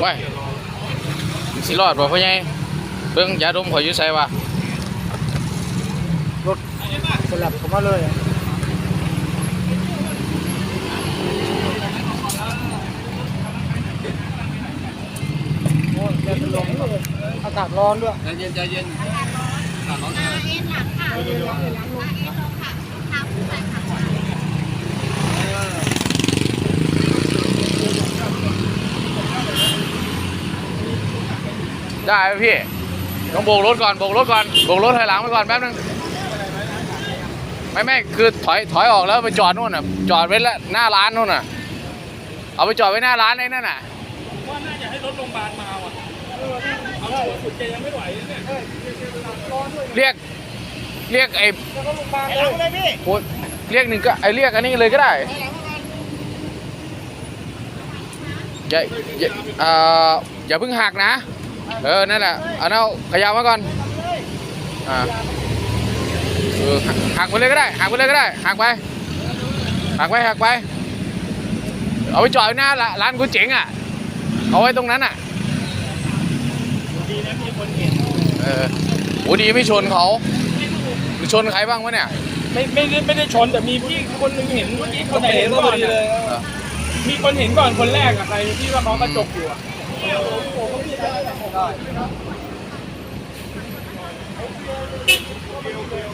ไว้สิรอดบ่พ่อใหญ่เบิ่งยาดมข่อยอยู่ไสวะรถสลับผมมาเลยโอ้ยแดดมันลงอากาศร้อนด้วย ใจเย็นใจเย็น ได้ไหมพี่ ต้องโบกรถก่อนโบกรถก่อนโบกรถถอยหลังไปก่อนแป๊บนึงไม่ไม่คือถอยถอยออกแล้วไปจอดนู่นน่ะ จอดไว้ละหน้าร้านนู่นน่ะ เอาไปจอดไว้หน้าร้านไอ้นั่นน่ะว่าน่าจะให้รถโรงพยาบาลมาว่ะเอาหัวสุดแกยังไม่ไหวเนี่ยเรียกเรียกไอ้หลังเลยพี่โอ้ยเรียกหนึ่งก็ไอ้เรียกอันนี้เลยก็ได้อย่าอย่าเอ่ออย่าเพิ่งหักนะ เออ นั่นแหละเอาเอาขยับมาก่อน อ่าเออหักหักไปเลยก็ได้หักไปเลยก็ได้หักไปหักไปหักไป เอาไปจอดไว้หน้าร้านกูเจ๋งอะ เอาไว้ตรงนั้นอะดีนะมีคนเห็นเออโอ้ดีไม่ชนเขาชนใครบ้างวะเนี่ย ไม่ไม่ได้ไม่ได้ชนแต่มีพี่คนหนึงเห็นเมื่อกี้คนเห็นก่อนอะมีคนเห็นก่อนคนแรกอะใครที่ว่าเขากระจกอยู่อะ どうぞ、どうぞ。